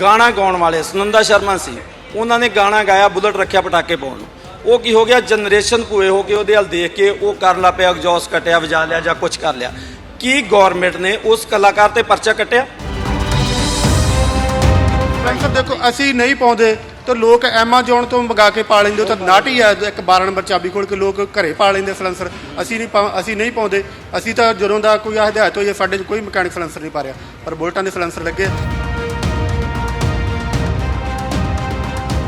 ਗਾਣਾ ਗਾਉਣ ਵਾਲੇ, ਸੁਨੰਦਾ ਸ਼ਰਮਾ ਸੀ। ਉਹਨਾਂ ਨੇ ਗਾਣਾ ਗਾਇਆ ਬੁਲਟ ਰੱਖਿਆ ਪਟਾਕੇ ਪਾਉਣ ਨੂੰ। ਉਹ ਕੀ ਹੋ ਗਿਆ? ਜਨਰੇਸ਼ਨ ਭੂਏ ਹੋ ਕੇ ਉਹਦੇ ਹਲ ਦੇਖ ਕੇ ਉਹ ਕਰ ਲੱਗ ਪਿਆ, ਐਗਜ਼ੌਸਟ ਕੱਟਿਆ, ਵਜਾ ਲਿਆ ਜਾਂ ਕੁਝ ਕਰ ਲਿਆ। ਕੀ ਗਵਰਨਮੈਂਟ ਨੇ ਉਸ ਕਲਾਕਾਰ ਤੇ ਪਰਚਾ ਕੱਟਿਆ? ਸਰ ਦੇਖੋ, ਅਸੀਂ ਨਹੀਂ ਪਾਉਂਦੇ ਤਾਂ ਲੋਕ ਐਮਾਜ਼ੋਨ ਤੋਂ ਮੰਗਾ ਕੇ ਪਾ ਲੈਂਦੇ ਉਹ ਤਾਂ ਨਾਟੀ ਹੈ, ਇੱਕ 12 ਨੰਬਰ ਚਾਬੀ ਖੋਲ ਕੇ ਲੋਕ ਘਰੇ ਪਾ ਲੈਂਦੇ ਸਲੈਂਸਰ। ਅਸੀਂ ਨਹੀਂ ਪਾ- ਅਸੀਂ ਨਹੀਂ ਪਾਉਂਦੇ। ਅਸੀਂ ਤਾਂ ਜਦੋਂ ਦਾ ਕੋਈ ਹਦਾਇਤ ਹੋਈ ਹੈ, ਸਾਡੇ 'ਚ ਕੋਈ ਮਕੈਨਿਕ ਸਲੈਂਸਰ ਨਹੀਂ ਪਾ ਰਿਹਾ। ਪਰ ਬੁਲਟਾਂ ਦੇ ਸਲੈਂਸਰ ਲੱਗੇ।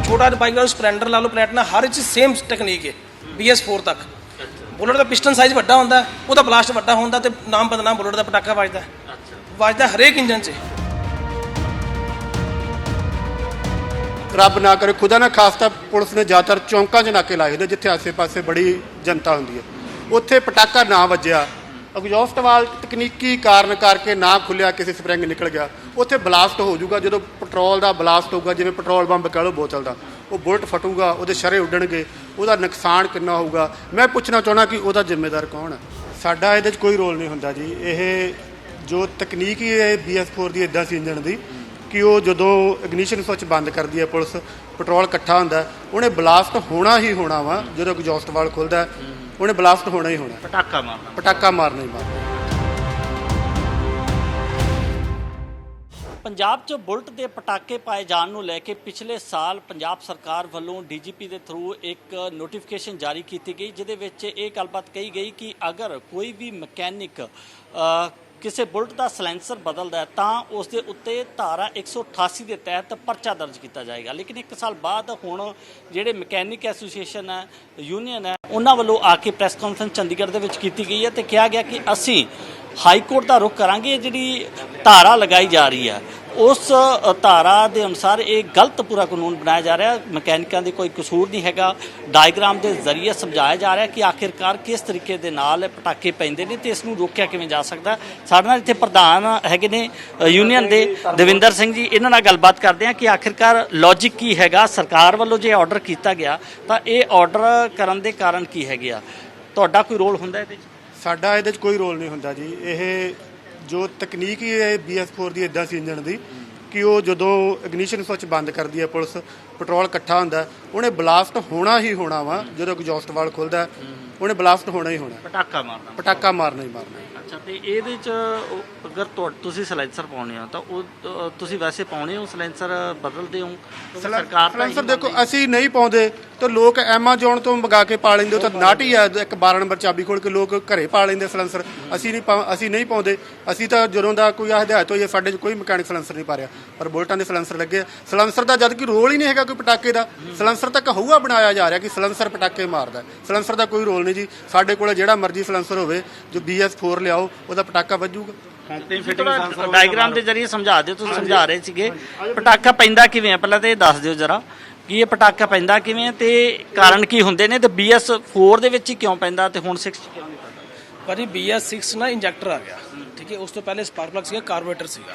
ਛੋਟਾ ਬਾਈਕ ਦਾ ਸਪਲੈਂਡਰ ਲਾ ਲਓ ਪਲੈਟਨਾ ਹਰ ਚ ਸੇਮ ਟੈਕਨੀਕ ਹੈ BS4 ਤੱਕ। ਬੁਲਟ ਦਾ ਪਿਸਟਨ ਸਾਈਜ਼ ਵੱਡਾ ਹੁੰਦਾ, ਉਹਦਾ ਬਲਾਸਟ ਵੱਡਾ ਹੁੰਦਾ ਤੇ ਨਾਮ ਬਦਨਾਮ ਬੁਲਟ ਦਾ ਪਟਾਕਾ ਵੱਜਦਾ। ਵੱਜਦਾ ਹਰੇਕ ਇੰਜਨ 'ਚ। ਰੱਬ ਨਾ ਕਰੇ, ਖੁਦਾ ਨਾ ਖਾਸਤਾ ਪੁਲਿਸ ਨੇ ਜ਼ਿਆਦਾਤਰ ਚੌਂਕਾਂ 'ਚ ਨਾਕੇ ਲਾਏ ਹੁੰਦੇ ਜਿੱਥੇ ਆਸੇ-ਪਾਸੇ ਬੜੀ ਜਨਤਾ ਹੁੰਦੀ ਹੈ। ਉੱਥੇ ਪਟਾਕਾ ਨਾ ਵੱਜਿਆ ਐਗਜ਼ੌਸਟ ਵਾਲ ਤਕਨੀਕੀ ਕਾਰਨ ਕਰਕੇ ਨਾ ਖੁੱਲਿਆ ਕਿਸੇ ਸਪਰਿੰਗ ਨਿਕਲ ਗਿਆ। ਉੱਥੇ ਬਲਾਸਟ ਹੋ ਜਾਊਗਾ, ਜਦੋਂ ਪੈਟਰੋਲ ਦਾ ਬਲਾਸਟ ਹੋਊਗਾ, ਜਿਵੇਂ ਪੈਟਰੋਲ ਬੰਬ ਕਹ ਲਓ ਬੋਤਲ ਦਾ ਉਹ ਬੁਲਟ ਫਟੂਗਾ, ਉਹਦੇ ਸ਼ਰੇ ਉੱਡਣਗੇ, ਉਹਦਾ ਨੁਕਸਾਨ ਕਿੰਨਾ ਹੋਊਗਾ? ਮੈਂ ਪੁੱਛਣਾ ਚਾਹਣਾ ਕਿ ਉਹਦਾ ਜ਼ਿੰਮੇਦਾਰ ਕੌਣ ਹੈ? ਸਾਡਾ ਇਹਦੇ 'ਚ ਕੋਈ ਰੋਲ ਨਹੀਂ ਹੁੰਦਾ ਜੀ। ਇਹ ਜੋ ਤਕਨੀਕ ਹੀ ਹੈ BS4 ਦੀ ਇਦਾਂ ਸੀ ਇੰਜਣ ਦੀ, ਕਿ ਉਹ ਜਦੋਂ ਇਗਨੀਸ਼ਨ ਸੁੱਚ ਬੰਦ ਕਰਦੀ ਹੈ ਪੁਲਿਸ, ਪੈਟਰੋਲ ਇਕੱਠਾ ਹੁੰਦਾ, ਉਹਨੇ ਬਲਾਸਟ ਹੋਣਾ ਹੀ ਹੋਣਾ ਵਾ, ਜਦੋਂ ਐਗਜ਼ੌਸਟ ਵਾਲ ਖੁੱਲਦਾ ਉਹਨੇ ਬਲਾਸਟ ਹੋਣਾ ਹੀ ਹੋਣਾ। ਪਟਾਕਾ ਮਾਰਨਾ। ਪਟਾਕਾ ਮਾਰਨਾ ਹੀ ਮਾਰਨਾ। ਪੰਜਾਬ 'ਚ ਬੁਲਟ ਦੇ ਪਟਾਕੇ ਪਾਏ ਜਾਣ ਨੂੰ ਲੈ ਕੇ ਪਿਛਲੇ ਸਾਲ ਪੰਜਾਬ ਸਰਕਾਰ ਵੱਲੋਂ ਡੀਜੀਪੀ ਦੇ ਥਰੂ ਇੱਕ ਨੋਟੀਫਿਕੇਸ਼ਨ ਜਾਰੀ ਕੀਤੀ ਗਈ ਜਿਹਦੇ ਵਿੱਚ ਇਹ ਗੱਲਬਾਤ ਕਹੀ ਗਈ ਕਿ ਅਗਰ ਕੋਈ ਵੀ ਮਕੈਨਿਕ ਕਿਸੇ ਬੁਲਟ ਦਾ ਸਲੈਂਸਰ ਬਦਲਦਾ ਹੈ ਤਾਂ ਉਸ ਦੇ ਉੱਤੇ ਧਾਰਾ 188 ਦੇ ਤਹਿਤ ਪਰਚਾ ਦਰਜ ਕੀਤਾ ਜਾਏਗਾ। ਲੇਕਿਨ ਇੱਕ ਸਾਲ ਬਾਅਦ ਹੁਣ ਜਿਹੜੇ ਮਕੈਨਿਕ ਐਸੋਸੀਏਸ਼ਨ ਹੈ, ਯੂਨੀਅਨ ਹੈ, ਉਹਨਾਂ ਵੱਲੋਂ ਆ ਕੇ ਪ੍ਰੈਸ ਕਾਨਫਰੰਸ ਚੰਡੀਗੜ੍ਹ ਦੇ ਵਿੱਚ ਕੀਤੀ ਗਈ ਹੈ ਤੇ ਕਿਹਾ ਗਿਆ ਕਿ ਅਸੀਂ ਹਾਈ ਕੋਰਟ ਦਾ ਰੁਖ ਕਰਾਂਗੇ ਜਿਹੜੀ ਧਾਰਾ ਲਗਾਈ ਜਾ ਰਹੀ ਹੈ ਉਸ ਧਾਰਾ ਦੇ ਅਨੁਸਾਰ ਇਹ ਗਲਤ ਪੂਰਾ ਕਾਨੂੰਨ ਬਣਾਇਆ ਜਾ ਰਿਹਾ। ਮਕੈਨਿਕਾਂ ਦੇ ਕੋਈ ਕਸੂਰ ਨਹੀਂ ਹੈਗਾ। ਡਾਇਗ੍ਰਾਮ ਦੇ ਜ਼ਰੀਏ ਸਮਝਾਇਆ ਜਾ ਰਿਹਾ ਕਿ ਆਖਿਰਕਾਰ ਕਿਸ ਤਰੀਕੇ ਦੇ ਨਾਲ ਪਟਾਕੇ ਪੈਂਦੇ ਨੇ ਤੇ ਇਸ ਨੂੰ ਰੋਕਿਆ ਕਿਵੇਂ ਜਾ ਸਕਦਾ। ਸਾਡੇ ਨਾਲ ਇੱਥੇ ਪ੍ਰਧਾਨ ਹੈਗੇ ਨੇ ਯੂਨੀਅਨ ਦੇ ਦਵਿੰਦਰ ਸਿੰਘ ਜੀ। ਇਹਨਾਂ ਨਾਲ ਗੱਲਬਾਤ ਕਰਦੇ ਹਾਂ ਕਿ ਆਖਿਰਕਾਰ ਲੌਜੀਕ ਕੀ ਹੈਗਾ। ਸਰਕਾਰ ਵੱਲੋਂ ਜੇ ਆਰਡਰ ਕੀਤਾ ਗਿਆ, ਤਾਂ ਇਹ ਆਰਡਰ ਕਰਨ ਦੇ ਕਾਰਨ ਕੀ ਹੈਗੇ ਆ? ਤੁਹਾਡਾ ਕੋਈ ਰੋਲ ਹੁੰਦਾ ਇਹਦੇ 'ਚ? ਸਾਡਾ ਇਹਦੇ 'ਚ ਕੋਈ ਰੋਲ ਨਹੀਂ ਹੁੰਦਾ ਜੀ। ਇਹ ਜੋ ਤਕਨੀਕ ਹੀ ਹੈ BS4 ਦੀ ਇਦਾਂ ਸੀ ਇੰਜਣ ਦੀ ਕਿ ਉਹ ਜਦੋਂ ਇਗਨੀਸ਼ਨ ਸੁੱਚ ਬੰਦ ਕਰਦੀ ਹੈ ਪੁਲਿਸ ਪੈਟਰੋਲ ਇਕੱਠਾ ਹੁੰਦਾ ਉਹਨੇ ਬਲਾਸਟ ਹੋਣਾ ਹੀ ਹੋਣਾ ਵਾ ਜਦੋਂ ਐਗਜ਼ੌਸਟ ਵਾਲ ਖੁੱਲਦਾ ਉਹਨੇ ਬਲਾਸਟ ਹੋਣਾ ਹੀ ਹੋਣਾ ਪਟਾਕਾ ਮਾਰਨਾ। ਪਟਾਕਾ ਮਾਰਨਾ ਹੀ ਮਾਰਨਾ ਅੱਛਾ ਤੇ ਇਹਦੇ ਚ ਉਹ- ਅਗਰ ਤੁਹਾ- ਤੁਸੀਂ ਸਲੈਂਸਰ ਪਾਉਣੇ ਹੋ ਤਾਂ ਉਹ ਤੁਸੀਂ ਵੈਸੇ ਪਾਉਣੇ ਹੋ ਸਲੈਂਸਰ ਬਦਲਦੇ ਹੋ? ਕਿਉਂਕਿ ਸਰਕਾਰ ਤਾਂ ਇਹੀ ਦੇਖੋ ਅਸੀਂ ਨਹੀਂ ਪਾਉਂਦੇ। ਤਾਂ ਲੋਕ ਐਮਾਜ਼ੋਨ ਤੋਂ ਮੰਗਾ ਕੇ ਪਾ ਲੈਂਦੇ, ਉਹ ਤਾਂ ਨਾਟੀ ਹੈ, ਇੱਕ 12 ਨੰਬਰ ਚਾਬੀ ਖੋਲ ਕੇ ਲੋਕ ਘਰੇ ਪਾ ਲੈਂਦੇ ਸਲੈਂਸਰ। ਅਸੀਂ ਨਹੀਂ ਅਸੀਂ ਨਹੀਂ ਪਾਉਂਦੇ। ਅਸੀਂ ਤਾਂ ਜਦੋਂ ਦਾ ਕੋਈ ਆਹ ਹਦਾਇਤ ਹੋਈ ਹੈ, ਸਾਡੇ 'ਚ ਕੋਈ ਮਕੈਨਿਕ ਸਲੈਂਸਰ ਨਹੀਂ ਪਾ ਰਿਹਾ। ਪਰ ਬੁਲਟਾਂ ਦੇ ਸਲੈਂਸਰ ਲੱਗੇ ਸਲੈਂਸਰ ਦਾ ਜਦ ਕਿ ਰੋਲ ਹੀ ਨਹੀਂ ਹੈਗਾ ਕੋਈ ਪਟਾਕੇ ਦਾ। ਸਲੈਂਸਰ ਤਾਂ ਕਹੂਆ ਬਣਾਇਆ ਜਾ ਰਿਹਾ ਕਿ ਸਲੈਂਸਰ ਪਟਾਕੇ ਮਾਰਦਾ ਸਲੈਂਸਰ ਦਾ ਕੋਈ ਰੋਲ ਨਹੀਂ ਜੀ। ਸਾਡੇ ਕੋਲ ਜਿਹੜਾ ਮਰਜ਼ੀ ਸਲੈਂਸਰ ਹੋਵੇ, ਜੋ BS4 ਲਿਆਓ, ਉਹਦਾ ਪਟਾਕਾ ਵੱਜੂਗਾ। ਤੇ ਦੇ ਜ਼ਰੀਏ ਸਮਝਾ ਦਿਓ, ਤੁਸੀਂ ਸਮਝਾ ਰਹੇ ਸੀਗੇ। ਪਟਾਕਾ ਪੈਂਦਾ ਕਿਵੇਂ ਆ? ਪਹਿਲਾਂ ਤੇ ਇਹ ਦੱਸ ਦਿਓ ਜਰਾ। ਕਿ ਇਹ ਪਟਾਕਾ ਪੈਂਦਾ ਕਿਵੇਂ ਤੇ ਕਾਰਨ ਕੀ ਹੁੰਦੇ ਨੇ ਤੇ BS4 ਦੇ ਵਿੱਚ ਹੀ ਕਿਉਂ ਪੈਂਦਾ ਤੇ ਹੁਣ 6 ਚ ਕਿਉਂ ਨਹੀਂ ਪੈਂਦਾ? ਭਾਜੀ BS6 ਨਾ ਇੰਜੈਕਟਰ ਆ ਗਿਆ, ਠੀਕ ਹੈ, ਉਸ ਤੋਂ ਪਹਿਲੇ ਸਪਾਰਕ ਪਲੱਗ ਸੀਗਾ ਕਾਰਬੋਰੇਟਰ ਸੀਗਾ।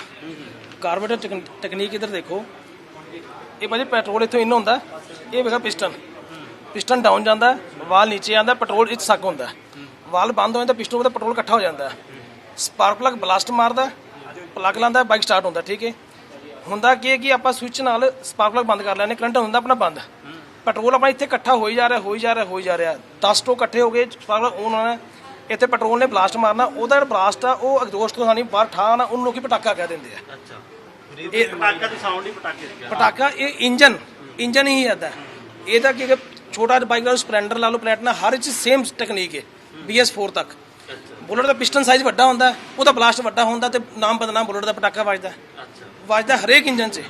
ਕਾਰਬੋਰੇਟਰ ਟੈਕਨੀਕ ਇਧਰ ਦੇਖੋ। ਇਹ ਭਾਜੀ ਪੈਟਰੋਲ ਇੱਥੋਂ ਇਨ ਹੁੰਦਾ, ਇਹ ਵੇਖਾ ਪਿਸਟਨ ਪਿਸਟਨ ਡਾਊਨ ਜਾਂਦਾ, ਵਾਲ ਨੀਚੇ ਆਂਦਾ ਪੈਟਰੋਲ ਇੱਥੇ ਸੱਕ ਹੁੰਦਾ। ਵਾਲ ਬੰਦ ਹੋ ਜਾਂਦਾ ਪਿਸਟਨ ਉਹਦਾ ਪੈਟਰੋਲ ਇਕੱਠਾ ਹੋ ਜਾਂਦਾ। ਸਪਾਰਕ ਪਲੱਗ ਬਲਾਸਟ ਮਾਰਦਾ ਪਲੱਗ ਲਾਉਂਦਾ ਬਾਈਕ ਸਟਾਰਟ ਹੁੰਦਾ, ਠੀਕ ਹੈ। ਹੁੰਦਾ ਕੀ ਹੈ ਕਿ ਆਪਾਂ ਸਵਿਚ ਨਾਲ ਸਪਾਰਕ ਪਲੱਗ ਬੰਦ ਕਰ ਲੈਂਦੇ ਕਰੰਟ ਹੁੰਦਾ ਆਪਣਾ ਬੰਦ। ਪੈਟਰੋਲ ਆਪਣਾ ਇੱਥੇ ਇਕੱਠਾ ਹੋਈ ਜਾ ਰਿਹਾ ਹੋਈ ਜਾ ਰਿਹਾ ਹੋਈ ਜਾ ਰਿਹਾ। 10 ਟੋ ਇਕੱਠੇ ਹੋ ਗਏ ਸਪਾਰਕ ਪਲੱਗ on ਹੋਣਾ ਇੱਥੇ ਪੈਟਰੋਲ ਨੇ ਬਲਾਸਟ ਮਾਰਨਾ ਉਹਦਾ ਜਿਹੜਾ ਬਲਾਸਟ ਆ ਉਹ ਐਗਜ਼ੌਸਟ ਤੋਂ ਸਾਨੀ ਬਾਹਰ ਠਾ ਨਾ ਉਹਨੂੰ ਲੋਕੀ ਪਟਾਕਾ ਕਹਿ ਦਿੰਦੇ ਆ। ਇਹ ਪਟਾਕਾ ਦੀ ਸਾਊਂਡ ਹੀ ਪਟਾਕੇ ਦੀ ਪਟਾਕਾ ਇਹ ਇੰਜਨ ਇੰਜਨ ਹੀ ਆਦਾ ਇਹਦਾ ਕੀ ਛੋਟਾ ਬਾਈਕ ਦਾ ਸਪਲੈਂਡਰ ਲਾ ਲਓ ਪਲੈਟਨਾ ਹਰ ਚ ਸੇਮ ਟੈਕਨੀਕ ਹੈ BS4 ਤੱਕ। ਬੁਲਟ ਦਾ ਪਿਸਟਨ ਸਾਈਜ਼ ਵੱਡਾ ਹੁੰਦਾ ਉਹਦਾ ਬਲਾਸਟ ਵੱਡਾ ਹੁੰਦਾ ਤੇ ਨਾਮ ਬਦਨਾਮ ਬੁਲਟ ਦਾ ਪਟਾਕਾ ਵੱਜਦਾ। ਅੱਛਾ। ਵੱਜਦਾ ਹਰੇਕ ਇੰਜਨ 'ਚ।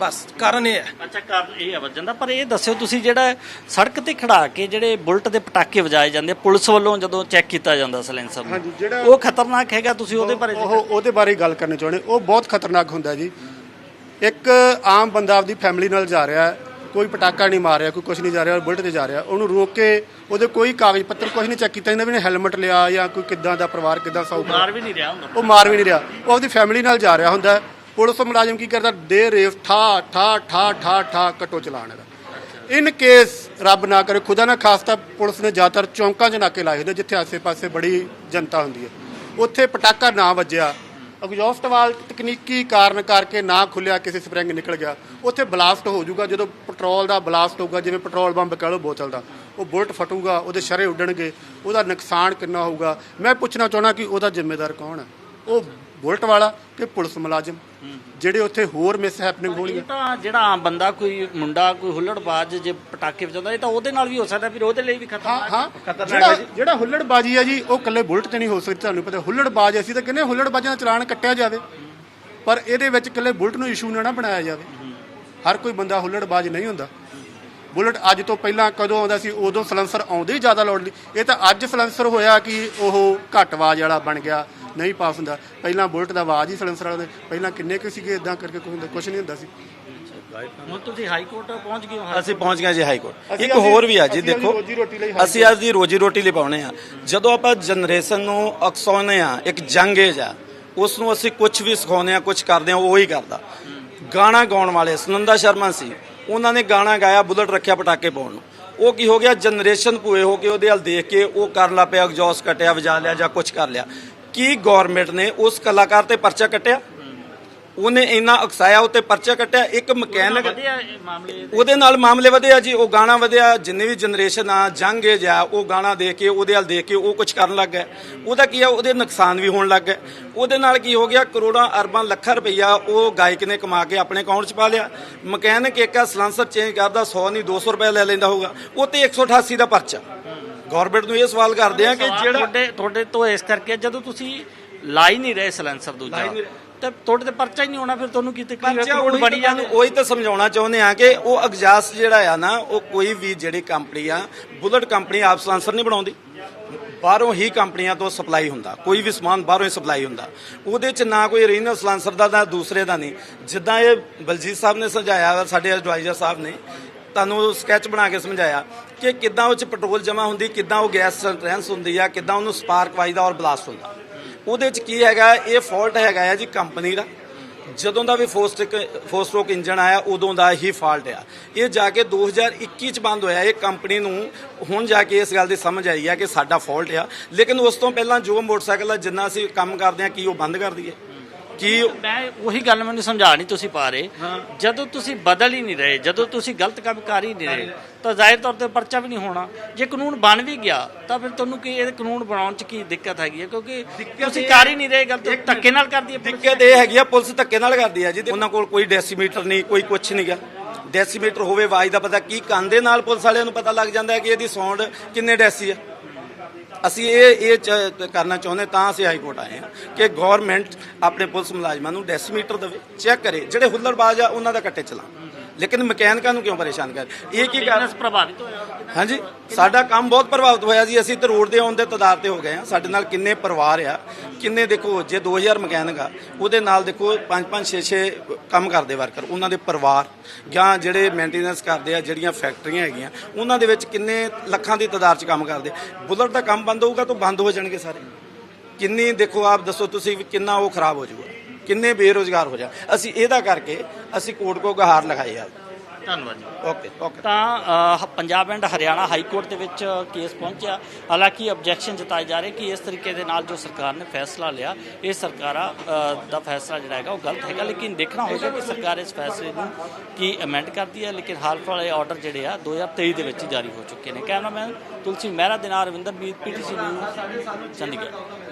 ਬਸ ਕਾਰਨ ਇਹ ਹੈ। ਅੱਛਾ ਕਾਰਨ ਇਹ ਆ ਵੱਜਣ ਦਾ। ਪਰ ਇਹ ਦੱਸਿਓ ਤੁਸੀਂ ਜਿਹੜਾ ਸੜਕ ਤੇ ਖੜਾ ਕੇ ਜਿਹੜੇ ਬੁਲਟ ਦੇ ਪਟਾਕੇ ਵਜਾਏ ਜਾਂਦੇ ਪੁਲਿਸ ਵੱਲੋਂ ਜਦੋਂ ਚੈੱਕ ਕੀਤਾ ਜਾਂਦਾ ਸਲੈਂਸਰ ਨੂੰ ਹਾਂਜੀ, ਜਿਹੜਾ- ਉਹ ਖਤਰਨਾਕ ਹੈਗਾ ਤੁਸੀਂ ਉਹਦੇ ਬਾਰੇ ਉਹ ਉਹਦੇ ਬਾਰੇ ਗੱਲ ਕਰਨੀ ਚਾਹੁੰਦੇ ਉਹ ਬਹੁਤ ਖਤਰਨਾਕ ਹੁੰਦਾ ਜੀ। ਇੱਕ ਆਮ ਬੰਦਾ ਆਪਦੀ ਫੈਮਿਲੀ ਨਾਲ ਜਾ ਰਿਹਾ ਹੈ, ਕੋਈ ਪਟਾਕਾ ਨਹੀਂ ਮਾਰ ਰਿਹਾ ਕੋਈ ਕੁਝ ਨਹੀਂ ਜਾ ਰਿਹਾ ਬੁਲਟ ਤੇ ਜਾ ਰਿਹਾ ਉਹਨੂੰ ਰੋਕ ਕੇ ਉਹਦੇ ਕੋਈ ਕਾਗਜ਼ ਪੱਤਰ ਕੁਝ ਨਹੀਂ ਚੈੱਕ ਕੀਤਾ ਇਹਨੇ ਵੀ ਨੇ ਹੈਲਮਟ ਲਿਆ ਜਾਂ ਕੋਈ ਕਿੱਦਾਂ ਦਾ ਪਰਿਵਾਰ ਕਿੱਦਾਂ ਸੌ ਮਾਰ ਵੀ ਨਹੀਂ ਰਿਹਾ ਹੁੰਦਾ। ਉਹ ਮਾਰ ਵੀ ਨਹੀਂ ਰਿਹਾ। ਉਹ ਆਪਦੀ ਫੈਮਿਲੀ ਨਾਲ ਜਾ ਰਿਹਾ ਹੁੰਦਾ। ਹੈ। ਪੁਲਿਸ ਮੁਲਾਜ਼ਮ ਕੀ ਕਰਦਾ? ਦੇ ਰੇਫ ਠਾ ਠਾ ਠਾ ਠਾ ਠਾ ਕਟੋ ਚਲਾਣ ਦਾ ਇਨ ਕੇਸ ਰੱਬ ਨਾ ਕਰੇ ਖੁਦਾ ਨਾ ਖਾਸਤਾ ਪੁਲਿਸ ਨੇ ਜ਼ਿਆਦਾਤਰ ਚੌਂਕਾਂ 'ਚ ਨਾਕੇ ਲਾਏ ਹੁੰਦੇ ਜਿੱਥੇ ਆਸੇ-ਪਾਸੇ ਬੜੀ ਜਨਤਾ ਹੁੰਦੀ ਹੈ। ਉੱਥੇ ਪਟਾਕਾ ਨਾ ਵੱਜਿਆ। ਐਗਜ਼ੌਸਟ ਵਾਲ ਤਕਨੀਕੀ ਕਾਰਨ ਕਰਕੇ ਨਾ ਖੁੱਲਿਆ ਕਿਸੇ ਸਪਰਿੰਗ ਨਿਕਲ ਗਿਆ। ਉੱਥੇ ਬਲਾਸਟ ਹੋ ਜਾਊਗਾ ਜਦੋਂ ਪੈਟਰੋਲ ਦਾ ਬਲਾਸਟ ਹੋਊਗਾ ਜਿਵੇਂ ਪੈਟਰੋਲ ਬੰਬ ਕਹ ਲਓ ਬੋਤਲ ਦਾ ਉਹ ਬੁਲਟ ਫਟੂਗਾ ਉਹਦੇ ਸ਼ਰੇ ਉੱਡਣਗੇ ਉਹਦਾ ਨੁਕਸਾਨ ਕਿੰਨਾ ਹੋਊਗਾ? ਮੈਂ ਪੁੱਛਣਾ ਚਾਹਣਾ ਕਿ ਉਹਦਾ ਜ਼ਿੰਮੇਦਾਰ ਕੌਣ ਹੈ? ਉਹ ਬੁਲਟ ਵਾਲਾ ਕਿ ਪੁਲਿਸ ਮੁਲਾਜ਼ਮ ਜਿਹੜੇ ਉੱਥੇ ਹੋਰ ਮਿਸ ਹੈਪਨਿੰਗ ਇਹ ਹੋਣਗੀਆਂ। ਤਾਂ ਜਿਹੜਾ ਆਮ ਬੰਦਾ ਕੋਈ ਮੁੰਡਾ ਕੋਈ ਹੁੱਲੜਬਾਜ਼ ਜੇ ਪਟਾਕੇ ਵਜਾਉਂਦਾ ਇਹ ਤਾਂ ਉਹਦੇ ਨਾਲ ਵੀ ਹੋ ਸਕਦਾ ਫਿਰ ਉਹਦੇ ਲਈ ਵੀ ਹਾਂ ਖਤਰਨਾਕ ਹਾਂ ਜਿਹੜਾ ਜਿਹੜਾ ਹੁੱਲੜਬਾਜੀ ਹੈ ਜੀ ਉਹ ਇਕੱਲੇ ਬੁਲਟ ਤੇ ਨਹੀਂ ਹੋ ਸਕਦੀ ਤੁਹਾਨੂੰ ਪਤਾ ਹੁੱਲੜਬਾਜ਼ ਅਸੀਂ ਤਾਂ ਕਹਿੰਦੇ ਹੁੱਲੜਬਾਜ਼ਾਂ ਦਾ ਚਲਾਨ ਕੱਟਿਆ ਜਾਵੇ। ਪਰ ਇਹਦੇ ਵਿੱਚ ਇਕੱਲੇ ਬੁਲਟ ਨੂੰ ਇਸ਼ੂ ਨਾ ਬਣਾਇਆ ਜਾਵੇ। ਹਰ ਕੋਈ ਬੰਦਾ ਹੁੱਲੜਬਾਜ਼ ਨਹੀਂ ਹੁੰਦਾ। ਬੁਲਟ ਅੱਜ ਤੋਂ ਪਹਿਲਾਂ ਕਦੋਂ ਆਉਂਦਾ ਸੀ ਉਦੋਂ ਸਲੈਂਸਰ ਆਉਂਦੇ ਹੀ ਜ਼ਿਆਦਾ ਲੋੜ ਨਹੀਂ ਇਹ ਤਾਂ ਅੱਜ ਸਲੈਂਸਰ ਹੋਇਆ ਕਿ ਉਹ ਘੱਟ ਆਵਾਜ਼ ਵਾਲਾ ਬਣ ਗਿਆ। ਨਹੀਂ ਪਾਸ ਹੁੰਦਾ। ਪਹਿਲਾਂ ਬੁਲਟ ਦਾ ਆਵਾਜ਼ ਹੀ ਸਲੈਂਸਰ ਵਾਲਾ ਪਹਿਲਾਂ ਕਿੰਨੇ ਕੁ ਸੀਗੇ ਇਦਾਂ ਕਰਕੇ ਕੋਈ ਹੁੰਦਾ ਕੁਝ ਨਹੀਂ ਹੁੰਦਾ ਸੀ। ਹੁਣ ਤੁਸੀਂ ਹਾਈ ਕੋਰਟ ਪਹੁੰਚ ਗਏ ਹੋ ਅਸੀਂ ਪਹੁੰਚ ਗਏ ਜੀ ਹਾਈ ਕੋਰਟ ਇੱਕ ਹੋਰ ਵੀ ਆ ਜੀ ਦੇਖੋ। ਅਸੀਂ ਅੱਜ ਦੀ ਰੋਜੀ ਰੋਟੀ ਲਈ ਪਾਉਣੇ ਆ ਜਦੋਂ ਆਪਾਂ ਜਨਰੇਸ਼ਨ ਨੂੰ ਅਕਸਾਉਨੇ ਆ ਇੱਕ ਜੰਗ ਏਜ ਆ ਉਸ ਨੂੰ ਅਸੀਂ ਕੁਝ ਵੀ ਸਿਖਾਉਂਦੇ ਆ ਕੁਝ ਕਰਦੇ ਆ ਉਹ ਹੀ ਕਰਦਾ। ਗਾਣਾ ਗਾਉਣ ਵਾਲੇ ਸੁਨੰਦਾ ਸ਼ਰਮਾ ਸੀ ਉਹਨਾਂ ਨੇ ਗਾਣਾ ਗਾਇਆ ਬੁਲਟ ਰੱਖਿਆ ਪਟਾਕੇ ਪਾਉਣ ਨੂੰ। ਉਹ ਕੀ ਹੋ ਗਿਆ ਜਨਰੇਸ਼ਨ ਭੂਏ ਹੋ ਕੇ ਉਹਦੇ ਹਲ ਦੇਖ ਕੇ ਉਹ ਕਰਨ ਲੱਗ ਪਿਆ ਐਗਜ਼ੌਸਟ ਕਟਿਆ ਵਜਾ ਲਿਆ ਜਾਂ ਕੁਝ ਕਰ ਲਿਆ। ਕੀ ਗਵਰਨਮੈਂਟ ਨੇ ਉਸ ਕਲਾਕਾਰ ਤੇ ਪਰਚਾ ਕੱਟਿਆ? ਉਹਨੇ ਇੰਨਾ ਉਕਸਾਇਆ ਉੱਤੇ ਪਰਚਾ ਕੱਟਿਆ ਇੱਕ ਮਕੈਨਿਕ ਉਹਦੇ ਨਾਲ ਮਾਮਲੇ ਵਧਿਆ ਜੀ ਉਹ ਗਾਣਾ ਵਧਿਆ ਜਿੰਨੇ ਵੀ ਜਨਰੇਸ਼ਨ ਆ ਜੰਗ ਏਜ ਆ ਉਹ ਗਾਣਾ ਦੇਖ ਕੇ ਉਹਦੇ ਵੱਲ ਦੇਖ ਕੇ ਉਹ ਕੁਝ ਕਰਨ ਲੱਗ ਗਿਆ ਉਹਦਾ ਕੀ ਆ ਉਹਦੇ ਨੁਕਸਾਨ ਵੀ ਹੋਣ ਲੱਗ ਗਿਆ ਉਹਦੇ ਨਾਲ ਕੀ ਹੋ ਗਿਆ ਕਰੋੜਾਂ ਅਰਬਾਂ ਲੱਖਾਂ ਰੁਪਈਆ ਉਹ ਗਾਇਕ ਨੇ ਕਮਾ ਕੇ ਆਪਣੇ ਅਕਾਊਂਟ 'ਚ ਪਾ ਲਿਆ। ਮਕੈਨਿਕ ਇੱਕ ਆ ਸਲਾਂਸਰ ਚੇਂਜ ਕਰਦਾ 100 ਨਹੀਂ 200 ਰੁਪਏ ਲੈ ਲੈਂਦਾ ਹੋਊਗਾ। ਉਹ ਤੇ 188 ਦਾ ਪਰਚਾ। ਗਵਰਨਮੈਂਟ ਨੂੰ ਇਹ ਸਵਾਲ ਕਰਦੇ ਆ ਕਿ ਜਿਹੜਾ ਤੁਹਾਡੇ ਤੁਹਾਡੇ ਤੋਂ ਇਸ ਕਰਕੇ ਜਦੋਂ ਤੁਸੀਂ ਲਾਈ ਨਹੀਂ ਰਹੇ ਸਲੈਂਸਰ ਦੂਜਾ। ਤੇ ਤੁਹਾਡੇ ਤੇ ਪਰਚਾ ਹੀ ਨਹੀਂ ਹੋਣਾ ਫਿਰ ਤੁਹਾਨੂੰ ਕੀ ਤਕਲੀਫ ਹੈ ਪਰਚਾ ਕਰੋੜ ਉਹੀ ਬਣੀ ਜਾਂਦੇ? ਉਹੀ ਤਾਂ ਸਮਝਾਉਣਾ ਚਾਹੁੰਦੇ ਆ ਕਿ ਉਹ ਐਗਜ਼ਾਸਟ ਜਿਹੜਾ ਆ ਨਾ ਉਹ ਕੋਈ ਵੀ ਜਿਹੜੀ ਕੰਪਨੀ ਆ ਬੁਲਟ ਕੰਪਨੀ ਆਪ ਸਲਾਂਸਰ ਨਹੀਂ ਬਣਾਉਂਦੀ। ਬਾਹਰੋਂ ਹੀ ਕੰਪਨੀਆਂ ਤੋਂ ਸਪਲਾਈ ਹੁੰਦਾ ਕੋਈ ਵੀ ਸਮਾਨ ਬਾਹਰੋਂ ਹੀ ਸਪਲਾਈ ਹੁੰਦਾ। ਉਹਦੇ ਚ ਨਾ ਕੋਈ ਰੀਨਲ ਸਲਾਂਸਰ ਦਾ ਨਾ ਦੂਸਰੇ ਦਾ ਨਹੀਂ। ਜਿੱਦਾਂ ਇਹ ਬਲਜੀਤ ਸਾਹਿਬ ਨੇ ਸਮਝਾਇਆ ਸਾਡੇ ਐਡਵਾਈਜ਼ਰ ਸਾਹਿਬ ਨੇ ਤੁਹਾਨੂੰ ਸਕੈਚ ਬਣਾ ਕੇ ਸਮਝਾਇਆ ਕਿ ਕਿੱਦਾਂ ਉਹ ਚ ਪੈਟਰੋਲ ਜਮਾ ਹੁੰਦੀ, ਕਿੱਦਾਂ ਉਹ ਗੈਸ ਟ੍ਰਾਂਸ ਹੁੰਦੀ ਆ, ਕਿੱਦਾਂ ਉਹਨੂੰ ਸਪਾਰਕ ਵੱਜਦਾ ਔਰ ਬਲਾਸਟ ਹੁੰਦਾ। ਉਹਦੇ ਚ ਕੀ ਹੈਗਾ, ਇਹ ਫਾਲਟ ਹੈਗਾ ਆ ਜੀ ਕੰਪਨੀ ਦਾ। ਜਦੋਂ ਦਾ ਵੀ ਫੋਸਟਿਕ ਫੋਸਟਰੋਕ ਇੰਜਨ ਆਇਆ, ਉਦੋਂ ਦਾ ਹੀ ਫਾਲਟ ਆ। ਇਹ ਜਾ ਕੇ 2021 ਚ ਬੰਦ ਹੋਇਆ, ਇਹ ਕੰਪਨੀ ਨੂੰ ਹੁਣ ਜਾ ਕੇ ਇਸ ਗੱਲ ਦੀ ਸਮਝ ਆਈ ਆ ਕਿ ਸਾਡਾ ਫਾਲਟ ਆ। ਲੇਕਿਨ ਉਸ ਤੋਂ ਪਹਿਲਾਂ ਜੋ ਮੋਟਰਸਾਈਕਲ ਆ ਜਿੰਨਾ ਅਸੀਂ ਕੰਮ ਕਰਦੇ ਆ, ਕੀ ਉਹ ਬੰਦ ਕਰ ਦਈਏ? ਕੀ ਮੈਂ ਉਹੀ ਗੱਲ ਮੈਨੂੰ ਸਮਝਾ ਨਹੀਂ ਤੁਸੀਂ ਪਾ ਰਹੇ। ਜਦੋਂ ਤੁਸੀਂ ਬਦਲ ਹੀ ਨਹੀਂ ਰਹੇ ਜਦੋਂ ਤੁਸੀਂ ਗਲਤ ਕੰਮ ਕਰ ਹੀ ਨਹੀਂ ਰਹੇ ਤਾਂ ਜ਼ਾਹਿਰ ਤੌਰ ਤੇ ਪਰਚਾ ਵੀ ਨਹੀਂ ਹੋਣਾ। ਜੇ ਕਾਨੂੰਨ ਬਣ ਵੀ ਗਿਆ ਤਾਂ ਫਿਰ ਤੁਹਾਨੂੰ ਕੀ ਇਹ ਕਾਨੂੰਨ ਬਣਾਉਣ ਚ ਕੀ ਦਿੱਕਤ ਹੈਗੀ ਹੈ? ਕਿਉਂਕਿ ਤੁਸੀਂ ਕਰ ਹੀ ਨਹੀਂ ਰਹੇ ਗਲਤ ਧੱਕੇ ਨਾਲ ਕਰਦੀ ਹੈ। ਦਿੱਕਤ ਇਹ ਹੈਗੀ ਆ ਪੁਲਿਸ ਧੱਕੇ ਨਾਲ ਕਰਦੀ ਆ ਜੀ ਉਹਨਾਂ ਕੋਲ ਕੋਈ ਡੈਸੀਮੀਟਰ ਨਹੀਂ ਕੋਈ ਕੁਛ ਨਹੀਂਗਾ ਡੈਸੀਮੀਟਰ ਹੋਵੇ ਆਵਾਜ਼ ਦਾ ਪਤਾ ਕੀ ਕੰਨ ਦੇ ਨਾਲ ਪੁਲਿਸ ਵਾਲਿਆਂ ਨੂੰ ਪਤਾ ਲੱਗ ਜਾਂਦਾ ਹੈ ਕਿ ਇਹਦੀ ਸਾਊਂਡ ਕਿੰਨੇ ਡੈਸੀ ਆ। ਅਸੀਂ ਇਹ ਇਹ ਚ- ਕਰਨਾ ਚਾਹੁੰਦੇ ਤਾਂ ਅਸੀਂ ਹਾਈ ਕੋਰਟ ਆਏ ਹਾਂ ਕਿ ਗਵਰਨਮੈਂਟ ਆਪਣੇ ਪੁਲਿਸ ਮੁਲਾਜ਼ਮਾਂ ਨੂੰ ਡੈਸੀਮੀਟਰ ਦੇਵੇ ਚੈੱਕ ਕਰੇ, ਜਿਹੜੇ ਹੁੱਲੜਬਾਜ਼ ਆ, ਉਹਨਾਂ ਦਾ ਕੱਟੇ ਚਲਾ ਲੇਕਿਨ ਮਕੈਨਿਕਾਂ ਨੂੰ ਕਿਉਂ ਪਰੇਸ਼ਾਨ ਕਰ? ਇਹ ਕੀ ਕਰ ਬਿਜ਼ਨਸ ਪ੍ਰਭਾਵਿਤ ਹੋਇਆ ਹਾਂਜੀ ਸਾਡਾ ਕੰਮ ਬਹੁਤ ਪ੍ਰਭਾਵਿਤ ਹੋਇਆ ਜੀ। ਅਸੀਂ ਤੇ ਰੋਡ ਦੇ ਆਉਣ ਦੇ ਤਦਾਰ ਤੇ ਹੋ ਗਏ ਆ ਸਾਡੇ ਨਾਲ ਕਿੰਨੇ ਪਰਿਵਾਰ ਆ ਕਿੰਨੇ ਦੇਖੋ ਜੇ 2000 ਮਕੈਨਿਕ ਆ ਉਹਦੇ ਨਾਲ ਦੇਖੋ 5 5 6 6 ਕੰਮ ਕਰਦੇ ਵਰਕਰ ਉਹਨਾਂ ਦੇ ਪਰਿਵਾਰ ਜਾਂ ਜਿਹੜੇ ਮੇਨਟੇਨੈਂਸ ਕਰਦੇ ਆ ਜਿਹੜੀਆਂ ਫੈਕਟਰੀਆਂ ਹੈਗੀਆਂ ਉਹਨਾਂ ਦੇ ਵਿੱਚ ਕਿੰਨੇ ਲੱਖਾਂ ਦੀ ਤਦਾਰ 'ਚ ਕੰਮ ਕਰਦੇ? ਬੁਲਟ ਦਾ ਕੰਮ ਬੰਦ ਹੋਊਗਾ ਤਾਂ ਬੰਦ ਹੋ ਜਾਣਗੇ ਸਾਰੇ। ਕਿੰਨੀ ਦੇਖੋ ਆਪ ਦੱਸੋ ਤੁਸੀਂ ਕਿੰਨਾ ਉਹ ਖਰਾਬ ਹੋ ਜਾਊਗਾ। ਕਿੰਨੇ ਬੇਰੋਜ਼ਗਾਰ ਹੋ ਜਾ ਅਸੀਂ ਇਹਦਾ ਕਰਕੇ ਅਸੀਂ ਕੋਰਟ ਕੋ ਗਹਾਰ ਲਗਾਈ ਆ। ਧੰਨਵਾਦ ਜੀ। Okay okay. ਤਾਂ Punjab and Haryana high court ਦੇ ਵਿੱਚ ਕੇਸ ਪਹੁੰਚਿਆ। ਹਾਲਾਂਕਿ ਆਬਜੈਕਸ਼ਨ ਜਤਾਏ ਜਾ ਰਹੇ ਕਿ ਇਸ ਤਰੀਕੇ ਦੇ ਨਾਲ ਜੋ ਸਰਕਾਰ ਨੇ ਫੈਸਲਾ ਲਿਆ ਇਹ ਸਰਕਾਰਾਂ ਦਾ ਫੈਸਲਾ ਜਿਹੜਾ ਹੈਗਾ ਉਹ ਗਲਤ ਹੈਗਾ। ਲੇਕਿਨ ਦੇਖਣਾ ਹੋਵੇਗਾ ਕਿ ਸਰਕਾਰ ਇਸ ਫੈਸਲੇ ਨੂੰ ਕੀ ਅਮੈਂਡ ਕਰਦੀ ਹੈ। ਲੇਕਿਨ ਹਾਲ ਫਿਲਹਾਲ ਇਹ ਆਰਡਰ ਜਿਹੜੇ ਆ 2023 ਦੇ ਵਿੱਚ ਹੀ ਜਾਰੀ ਹੋ ਚੁੱਕੇ ਨੇ। ਕੈਮਰਾਮੈਨ ਤੁਲਸੀ ਮਹਿਰਾ ਦੇ ਨਾਲ ਰਵਿੰਦਰ ਬੀਤ ਪੀਟੀਸੀ ਨਿਊਜ਼ ਚੰਡੀਗੜ੍ਹ।